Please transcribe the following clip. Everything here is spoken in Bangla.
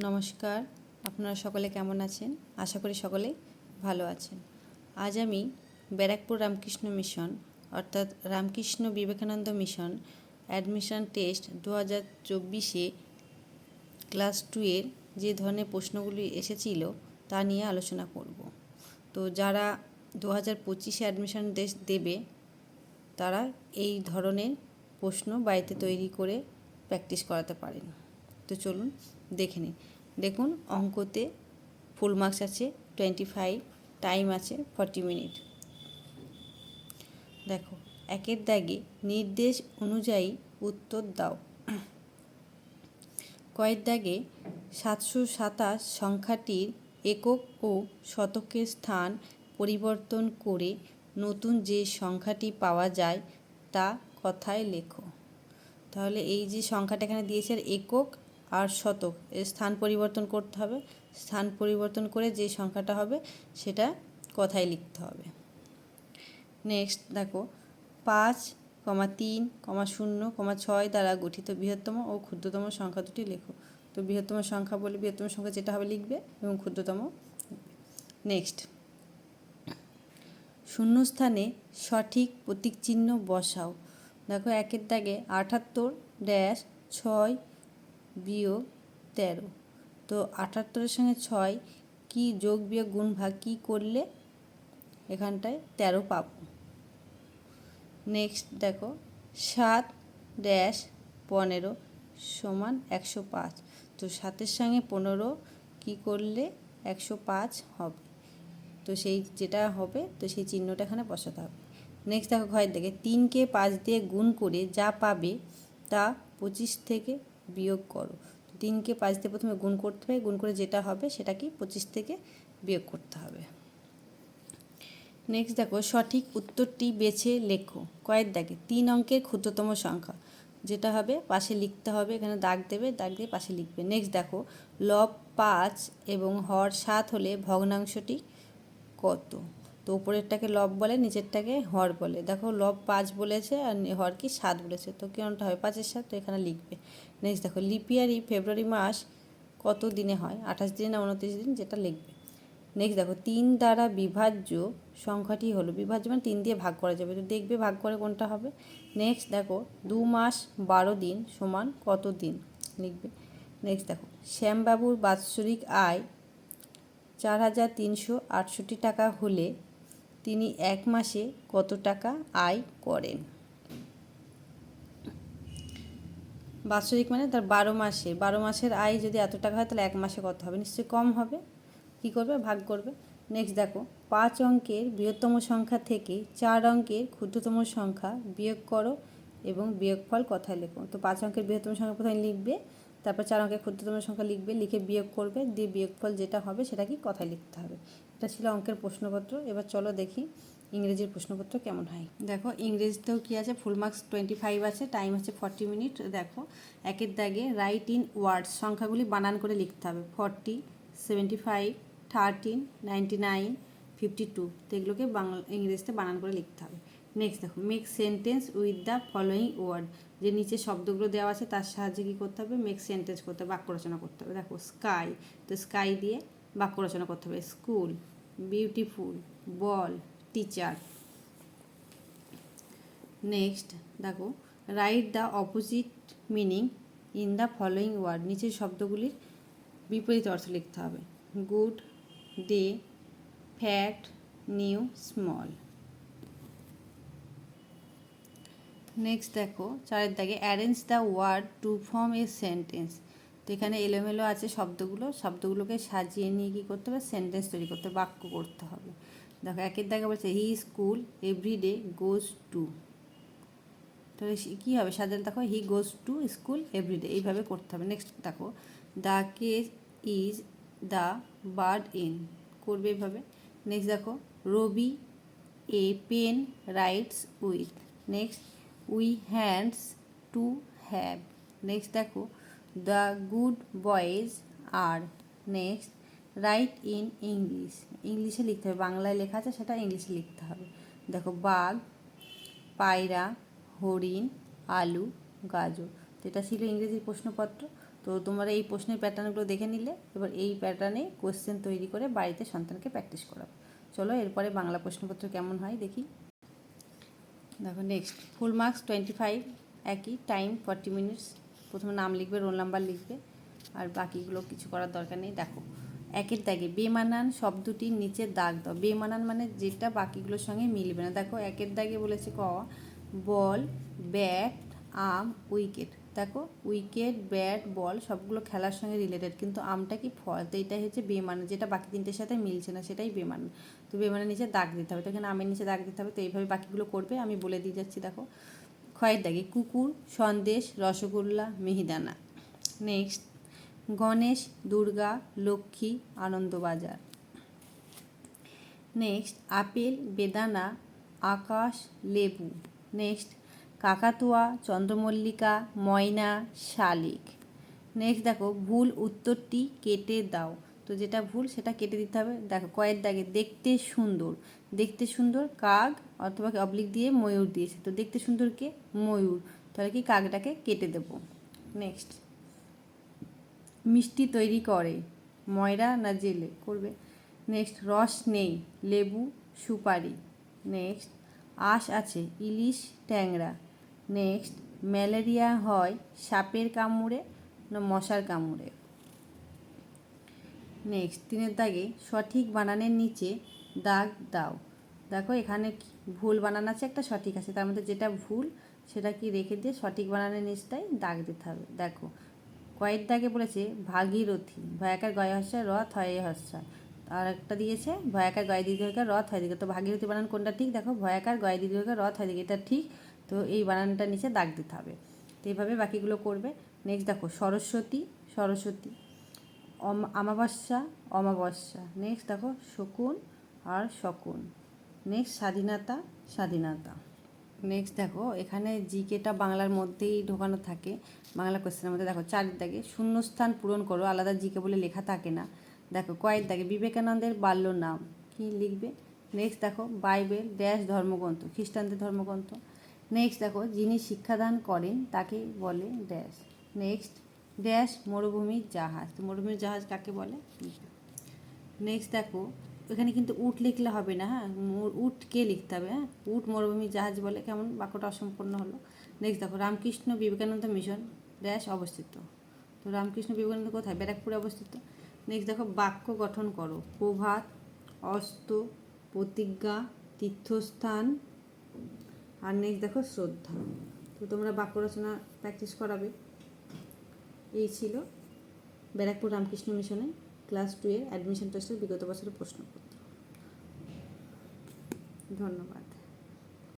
নমস্কার, আপনারা সকলে কেমন আছেন? আশা করি সকলে ভালো আছেন। আজ আমি ব্যারাকপুর রামকৃষ্ণ মিশন, অর্থাৎ Ramakrishna Vivekananda mission admission test দু হাজার চব্বিশে ক্লাস টুয়ের যে ধরনের প্রশ্নগুলি এসেছিল তা নিয়ে আলোচনা করব। তো যারা দু হাজার পঁচিশে অ্যাডমিশন টেস্ট দেবে, তারা এই ধরনের প্রশ্ন বাড়িতে তৈরি করে প্র্যাকটিস করাতে পারেন। তো চলুন দেখে নিন দেখুন, অঙ্কতে ফুল মার্কস আছে টোয়েন্টি ফাইভ টাইম আছে ফর্টি মিনিট দেখো, একের দাগে নির্দেশ অনুযায়ী উত্তর দাও। কয়ের দাগে সাতশো সাতাশ সংখ্যাটির একক ও শতকের স্থান পরিবর্তন করে নতুন যে সংখ্যাটি পাওয়া যায় তা কথায় লেখো। তাহলে এই যে সংখ্যাটা এখানে দিয়েছে একক আর শতক। এর স্থান পরিবর্তন করতে হবে। স্থান পরিবর্তন করে যে সংখ্যাটা হবে, সেটা কথায় লিখতে হবে। নেক্সট দেখো, পাঁচ, কমা তিন, কমা শূন্য, কমা ছয় দ্বারা গঠিত বৃহত্তম ও ক্ষুদ্রতম সংখ্যা দুটি লেখো। তো বৃহত্তম সংখ্যা বলে বৃহত্তম সংখ্যা যেটা হবে লিখবে এবং ক্ষুদ্রতম নেক্সট শূন্যস্থানে সঠিক প্রতীক চিহ্ন বসাও। দেখো, একের দাগে আটাত্তর, ড্যাশ, ছয় বিয়োগ তেরো। তো আটাত্তরের সঙ্গে ছয়, কি যোগ বিয়োগ গুণ ভাগ কী করলে? এখানটায় তেরো পাব। নেক্সট দেখো, সাত ড্যাশ পনেরো সমান একশো পাঁচ। তো সাতের সঙ্গে পনেরো কী করলে একশো পাঁচ হবে? তো সেই যেটা হবে, তো সেই চিহ্নটা এখানে বসাতে হবে। নেক্সট দেখো, ঘরের দিকে তিনকে পাঁচ দিয়ে গুণ করে যা পাবে তা পঁচিশ থেকে বিয়োগ করো। তিনকে পাঁচ দিয়ে প্রথমে গুণ করতে হবে। গুণ করে যেটা হবে সেটা কি পঁচিশ থেকে বিয়োগ করতে হবে। নেক্সট দেখো, সঠিক উত্তরটি বেছে লেখো। কয়েক দাগে, তিন অঙ্কের ক্ষুদ্রতম সংখ্যা। যেটা হবে, পাশে লিখতে হবে, এখানে দাগ দেবে, দাগ দিয়ে পাশে লিখবে। নেক্সট দেখো, লব পাঁচ এবং হর সাত হলে ভগ্নাংশটি কত? তো উপরেরটাকে লব বলে, নিচেরটাকে হর বলে। দেখো, লব পাঁচ বলেছে আর হর কি সাত বলেছে। তো কেমনটা হয়? পাঁচের সাত, তো এখানে লিখবে। নেক্সট দেখো লিপিয়ারি ফেব্রুয়ারি মাস কত দিনে হয়? আঠাশ দিনে না উনত্রিশ দিন, যেটা লিখবে। নেক্সট দেখো, তিন দ্বারা বিভাজ্য সংখ্যাটি হলো। বিভাজ্য মানে তিন দিয়ে ভাগ করা যাবে। তো দেখবে ভাগ করে কোনটা হবে? নেক্সট দেখো, দু মাস বারো দিন সমান কত দিন? লিখবে। নেক্সট দেখো, শ্যামবাবুর বাৎসরিক আয় চার হাজার তিনশো আটষট্টি টাকা হলে তিনি এক মাসে কত টাকা আয় করেন? বাৎসরিক মানে তার বারো মাসে। বারো মাসের আয় যদি এত টাকা হয়, তাহলে এক মাসে কত হবে? নিশ্চয়ই কম হবে। কী করবে? ভাগ করবে। নেক্সট দেখো, পাঁচ অঙ্কের বৃহত্তম সংখ্যা থেকে চার অঙ্কের ক্ষুদ্রতম সংখ্যা বিয়োগ করো এবং বিয়োগফল কথায় লেখো। তো পাঁচ অঙ্কের বৃহত্তম সংখ্যা প্রথমে লিখবে? তারপর চার অঙ্কের ক্ষুদ্রতম সংখ্যা লিখবে, লিখে বিয়োগ করবে, দিয়ে বিয়োগফল যেটা হবে সেটা কি কথায় লিখতে হবে। এটা ছিল অঙ্কের প্রশ্নপত্র। এবার চলো দেখি ইংরেজির প্রশ্নপত্র কেমন হয়। দেখো, ইংরেজিতেও কী আছে? ফুল মার্কস টোয়েন্টি ফাইভ আছে টাইম আছে ফর্টি মিনিট দেখো, একের দাগে রাইট ইন ওয়ার্ডস সংখ্যাগুলি বানান করে লিখতে হবে। Forty seventy five thirteen ninety nine fifty two তো এগুলোকে বাংলা, ইংরেজিতে বানান করে লিখতে হবে। নেক্সট দেখো make sentence with the following word যে নিচে শব্দগুলো দেওয়া আছে, তার সাহায্যে কী করতে হবে? মেক সেন্টেন্স করতে হবে, বাক্য রচনা করতে হবে। দেখো স্কাই তো স্কাই দিয়ে বাক্য রচনা করতে হবে। School beautiful ball teacher next দেখো write the opposite meaning in the following word নিচের শব্দগুলির বিপরীত অর্থ লিখতে হবে। Good day fat new small next দেখো, চারের দাগে arrange the word to form a sentence তো এখানে এলোমেলো আছে শব্দগুলো, শব্দগুলোকে সাজিয়ে নিয়ে কী করতে হবে? সেন্টেন্স তৈরি করতে বাক্য করতে হবে। দেখো, একের দাগে বলছে he school every day goes to তাহলে কী হবে? সাজালে দেখো he goes to school everyday এইভাবে করতে হবে। নেক্সট দেখো the case is the bird in করবে এইভাবে। নেক্সট দেখো Ravi a pen writes with next we hands to have. Next দেখো, the good boys are next write in English. ইংলিশে লিখতে হবে, বাংলায় লেখা আছে, সেটা ইংলিশে লিখতে হবে। দেখো, বাঘ, পায়রা, হরিণ, আলু, গাজর। তো এটা ছিল ইংরেজির প্রশ্নপত্র। তো তোমরা এই প্রশ্নের প্যাটার্নগুলো দেখে নিলে, এবার এই প্যাটার্নে কোয়েশ্চেন তৈরি করে বাড়িতে সন্তানকে প্র্যাকটিস করাবে। চলো, এরপরে বাংলা প্রশ্নপত্র কেমন হয় দেখি। দেখো next full marks twenty five একই টাইম ফর্টি মিনিটস প্রথমে নাম লিখবে রোল নাম্বার লিখবে, আর বাকিগুলো কিছু করার দরকার নেই, দেখো। একের দাগে, বেমানান শব্দটির নিচে দাগ দাও। বেমানান মানে যেটা বাকিগুলোর সঙ্গে মিলবে না। দেখো, একের দাগে বলেছে ক, বল, ব্যাট, আম, উইকেট। দেখো, উইকেট, ব্যাট, বল সবগুলো খেলার সঙ্গে রিলেটেড কিন্তু আমটা কি ফল তো এটাই হচ্ছে বেমানান, যেটা বাকি তিনটের সাথে মিলছে না, সেটাই বেমানান। তো বেমানের নিচে দাগ দিতে হবে। তো এখানে আমের নিচে দাগ দিতে হবে। তো এইভাবে বাকিগুলো করবে। আমি বলে দিয়ে যাচ্ছি, দেখো। ক্ষয়ের দাগে কুকুর, sandesh, rasgulla, mihidana. Next Ganesh, Durga, Lakshmi, Anandabazar. Next apple, বেদানা, আকাশ, লেবু। নেক্সট কাকাতুয়া, চন্দ্রমল্লিকা, ময়না, শালিক। নেক্সট দেখো, ভুল উত্তরটি কেটে দাও। তো যেটা ভুল সেটা কেটে দিতে হবে। দেখো কয়ের দাগে দেখতে সুন্দর। দেখতে সুন্দর কাক অথবা অবলিক দিয়ে ময়ূর দিয়েছে। তো দেখতে সুন্দরকে ময়ূর। তাহলে কি কাকটাকে কেটে দেব। নেক্সট মিষ্টি তৈরি করে। ময়রা না জেলে? করবে। নেক্সট রস নেই। লেবু সুপারি। নেক্সট আঁশ আছে। ইলিশ ট্যাংরা। নেক্সট ম্যালেরিয়া হয় সাপের কামড়ে না মশার কামড়ে? নেক্সট তিনের দাগে সঠিক বানানের নিচে দাগ দাও। দেখো এখানে ভুল বানান আছে, একটা সঠিক আছে। তার মধ্যে যেটা ভুল, সেটা কি রেখে দিয়ে সঠিক বানানের নিচটাই দাগ দিতে হবে। দেখো কয়েক দাগে বলেছে ভাগীরথী, ভয়াকার গয় হস্যা, রথ হয় হস্যা। আর একটা দিয়েছে, ভয়াকার গয় দীর্ঘকার রথ হয় দিকে তো ভাগীরথী বানান কোনটা ঠিক? দেখো, ভয়াকার গয় দীর্ঘকার রথ হয় দিকে এটা ঠিক। তো এই বানানটা নিচে দাগ দিতে হবে। তো এইভাবে বাকিগুলো করবে। নেক্সট দেখো, সরস্বতী সরস্বতী। অম- অমাবস্যা অমাবস্যা। নেক্সট দেখো, শকুন আর শকুন। নেক্সট স্বাধীনতা স্বাধীনতা। নেক্সট দেখো, এখানে জিকেটা বাংলার মধ্যেই ঢোকানো থাকে। বাংলা কোশ্চেনের মধ্যে দেখো চার দাগে শূন্যস্থান পূরণ করো, আলাদা জিকে বলে লেখা থাকে না। দেখো কয়েক দাগে বিবেকানন্দের বাল্য নাম। কি লিখবে? নেক্সট দেখো, বাইবেল ড্যাশ ধর্মগ্রন্থ, খ্রিস্টানদের ধর্মগ্রন্থ। নেক্সট দেখো, যিনি শিক্ষাদান করেন, তাকে বলে ড্যাশ নেক্সট ড্যাশ মরুভূমির জাহাজ। তো মরুভূমির জাহাজ কাকে বলে? নেক্সট দেখো, এখানে কিন্তু উট লিখলে হবে না হ্যাঁ? উটকে লিখতে হবে হ্যাঁ? উট মরুভূমি জাহাজ বলে কেমন বাক্যটা অসম্পূর্ণ হলো। নেক্সট দেখো, রামকৃষ্ণ বিবেকানন্দ মিশন ড্যাশ অবস্থিত। তো রামকৃষ্ণ বিবেকানন্দ কোথায়? ব্যারাকপুরে অবস্থিত। নেক্সট দেখো, বাক্য গঠন করো। প্রভাত, অস্ত, প্রতিজ্ঞা, তীর্থস্থান, আর নেক্সট দেখো, শ্রদ্ধা। তো তোমরা বাক্য রচনা প্র্যাকটিস করাবে। এই ছিল ব্যারাকপুর রামকৃষ্ণ মিশনে ক্লাস টু এর অ্যাডমিশন টেস্টের বিগত বছরের প্রশ্নপত্র। ধন্যবাদ।